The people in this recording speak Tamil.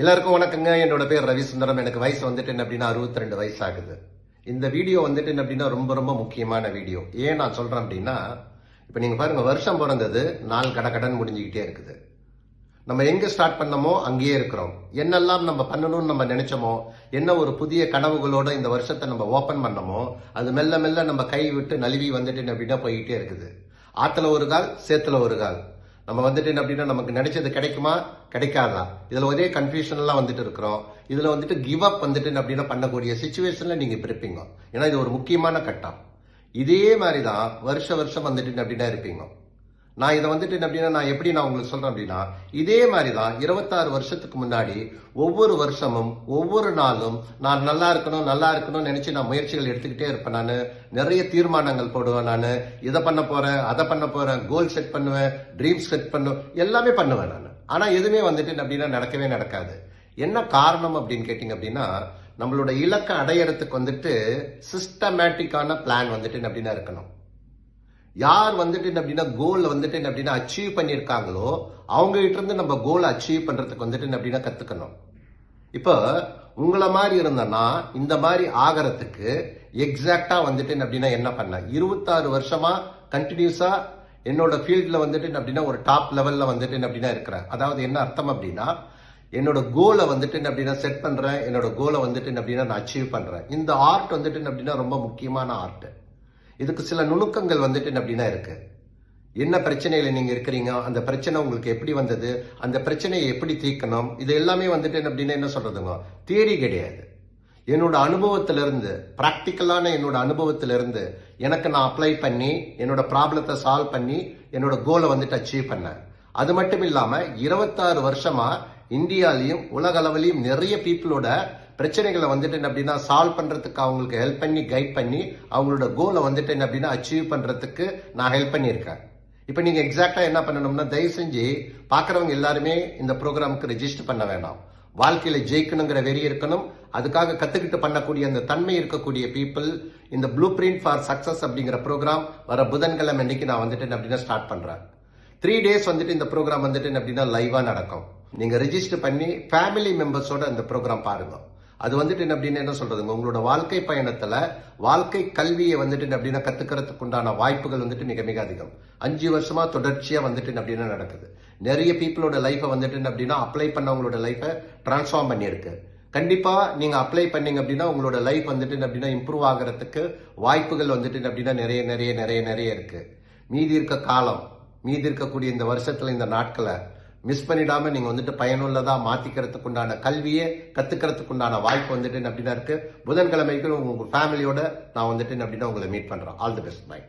எல்லாருக்கும் வணக்கங்க. என்னோட பேர் ரவிசுந்தரம். எனக்கு வயசு வந்துட்டு என்ன அப்படின்னா அறுபத்தி ரெண்டு வயசு ஆகுது இந்த வீடியோ வந்துட்டு என்ன அப்படின்னா ரொம்ப ரொம்ப முக்கியமான வீடியோ. ஏன் நான் சொல்றேன் அப்படின்னா இப்போ நீங்க பாருங்க வருஷம் பிறந்தது நாள் கட கடன் முடிஞ்சுக்கிட்டே இருக்குது. நம்ம எங்க ஸ்டார்ட் பண்ணமோ அங்கேயே இருக்கிறோம். என்னெல்லாம் நம்ம பண்ணணும்னு நம்ம நினைச்சோமோ என்ன ஒரு புதிய கனவுகளோட இந்த வருஷத்தை நம்ம ஓபன் பண்ணமோ அது மெல்ல மெல்ல நம்ம கை விட்டு நழுவி வந்துட்டு அப்படின்னா போயிட்டே இருக்குது. ஆத்துல ஒரு கால் சேத்துல ஒரு கால். நம்ம வந்துட்டு என்ன அப்படின்னா நமக்கு நினைச்சது கிடைக்குமா? கிடைக்காதா? இதுல ஒரே கன்ஃபியூஷன்லாம் வந்துட்டு இருக்கிறோம். இதுல வந்துட்டு கிவ் அப் வந்துட்டு என்ன அப்படின்னா பண்ணக்கூடிய சுச்சுவேஷன்ல நீங்க இப்ப இருப்பீங்க ஏன்னா இது ஒரு முக்கியமான கட்டம். இதே மாதிரி தான் வருஷ வருஷம் வந்துட்டு அப்படின்னா இருப்பீங்க. நான் இதை வந்துட்டு என்ன அப்படின்னா நான் எப்படி நான் உங்களுக்கு சொல்கிறேன் அப்படின்னா இதே மாதிரி தான் இருபத்தாறு வருஷத்துக்கு முன்னாடி ஒவ்வொரு வருஷமும் ஒவ்வொரு நாளும் நான் நல்லா இருக்கணும் நல்லா இருக்கணும்னு நினச்சி நான் முயற்சிகள் எடுத்துக்கிட்டே இருப்பேன் நான். நிறைய தீர்மானங்கள் போடுவேன் நான். இதை பண்ண போகிறேன் அதை பண்ண போகிறேன் கோல் செட் பண்ணுவேன் ட்ரீம் செட் பண்ணுவேன் எல்லாமே பண்ணுவேன் நான். ஆனால் எதுவுமே வந்துட்டு அப்படின்னா நடக்கவே நடக்காது. என்ன காரணம் அப்படின்னு கேட்டிங்க அப்படின்னா நம்மளோட இலக்கை அடையறதுக்கு வந்துட்டு சிஸ்டமேட்டிக்கான பிளான் வந்துட்டு அப்படின்னா இருக்கணும். யார் வந்துட்டு என்ன அப்படின்னா கோல் வந்துட்டு என்ன அப்படின்னா அச்சீவ் பண்ணியிருக்காங்களோ அவங்க கிட்ட இருந்து நம்ம கோலை அச்சீவ் பண்றதுக்கு வந்துட்டு என்ன அப்படின்னா கத்துக்கணும். இப்போ உங்களை மாதிரி இருந்தேன்னா இந்த மாதிரி ஆகிறதுக்கு எக்ஸாக்டா வந்துட்டு என்ன அப்படின்னா என்ன பண்ண? இருபத்தாறு வருஷமா கண்டினியூஸா என்னோட ஃபீல்ட்ல வந்துட்டு என்ன அப்படின்னா ஒரு டாப் லெவல்ல வந்துட்டு என்ன அப்படின்னா இருக்கிறேன். அதாவது என்ன அர்த்தம் அப்படின்னா என்னோட கோலை வந்துட்டு என்ன அப்படின்னா செட் பண்றேன் என்னோட கோலை வந்துட்டு என்ன அப்படின்னா நான் அச்சீவ் பண்றேன். இந்த ஆர்ட் வந்துட்டு என்ன அப்படின்னா ரொம்ப முக்கியமான ஆர்ட் இதுக்கு சில நுணுக்கங்கள் வந்துட்டு என்ன அப்படின்னா இருக்கு. என்ன பிரச்சனையில நீங்க இருக்கிறீங்க? அந்த பிரச்சனை உங்களுக்கு எப்படி வந்தது? அந்த பிரச்சனையை எப்படி தீர்க்கணும்? இது எல்லாமே வந்துட்டு என்ன அப்படின்னா என்ன சொல்றதுங்க? தியரி கிடையாது. என்னோட அனுபவத்திலிருந்து பிராக்டிக்கலான என்னோட அனுபவத்திலிருந்து எனக்கு நான் அப்ளை பண்ணி என்னோட ப்ராப்ளத்தை சால்வ் பண்ணி என்னோட கோலை வந்துட்டு அச்சீவ் பண்ணேன். அது மட்டும் இல்லாமல் இருபத்தாறு வருஷமா இந்தியாலையும் உலக அளவிலையும் நிறைய பீப்புளோட பிரச்சனைகளை வந்துட்டு என்ன அப்படின்னா சால்வ் பண்ணுறதுக்கு அவங்களுக்கு ஹெல்ப் பண்ணி கைட் பண்ணி அவங்களோட கோலை வந்துட்டு என்ன அப்படின்னா அச்சீவ் பண்ணுறதுக்கு நான் ஹெல்ப் பண்ணியிருக்கேன். இப்போ நீங்கள் எக்ஸாக்டாக என்ன பண்ணணும்னா தயவு செஞ்சு பார்க்குறவங்க எல்லாருமே இந்த ப்ரோக்ராமுக்கு ரெஜிஸ்டர் பண்ண வேண்டாம் வாழ்க்கையில் ஜெயிக்கணுங்கிற வெறி இருக்கணும். அதுக்காக கற்றுக்கிட்டு பண்ணக்கூடிய அந்த தன்மை இருக்கக்கூடிய பீப்புள் இந்த ப்ளூ பிரிண்ட் ஃபார் சக்சஸ் அப்படிங்கிற ப்ரோக்ராம் வர புதன்கிழமை அன்னைக்கு நான் வந்துட்டு அப்படின்னா ஸ்டார்ட் பண்ணுறேன் த்ரீ டேஸ் வந்துட்டு இந்த ப்ரோக்ராம் வந்துட்டு அப்படின்னா லைவாக நடக்கும். நீங்கள் ரெஜிஸ்டர் பண்ணி ஃபேமிலி மெம்பர்ஸோட இந்த ப்ரோக்ராம் பாருங்கள் அது வந்துட்டு என்ன அப்படின்னு என்ன சொல்றதுங்க? உங்களோட வாழ்க்கை பயணத்துல வாழ்க்கை கல்வியை வந்துட்டு என்ன அப்படின்னா கத்துக்கிறதுக்கு உண்டான வாய்ப்புகள் வந்துட்டு மிக மிக அதிகம். அஞ்சு வருஷமா தொடர்ச்சியா வந்துட்டு அப்படின்னா நடக்குது. நிறைய பீப்புளோட லைஃபை வந்துட்டு அப்படின்னா அப்ளை பண்ணவங்களோட லைஃபை டிரான்ஸ்ஃபார்ம் பண்ணியிருக்கு. கண்டிப்பா நீங்க அப்ளை பண்ணீங்க அப்படின்னா உங்களோட லைஃப் வந்துட்டு அப்படின்னா இம்ப்ரூவ் ஆகிறதுக்கு வாய்ப்புகள் வந்துட்டு அப்படின்னா நிறைய நிறைய நிறைய நிறைய இருக்கு. மீதி இருக்க காலம் மீதி இருக்கக்கூடிய இந்த வருஷத்துல இந்த நாட்களை மிஸ் பண்ணிடாம நீங்க வந்துட்டு பயனுள்ளதா மாத்திக்கிறதுக்கு உண்டான கல்வியை கத்துக்கிறதுக்கு உண்டான வாய்ப்பு வந்துட்டு அப்படின்னா இருக்கு. புதன்கிழமைக்கு உங்க ஃபேமிலியோட நான் வந்துட்டு அப்படின்னா உங்களை மீட் பண்றேன் ஆல் தி பெஸ்ட் பை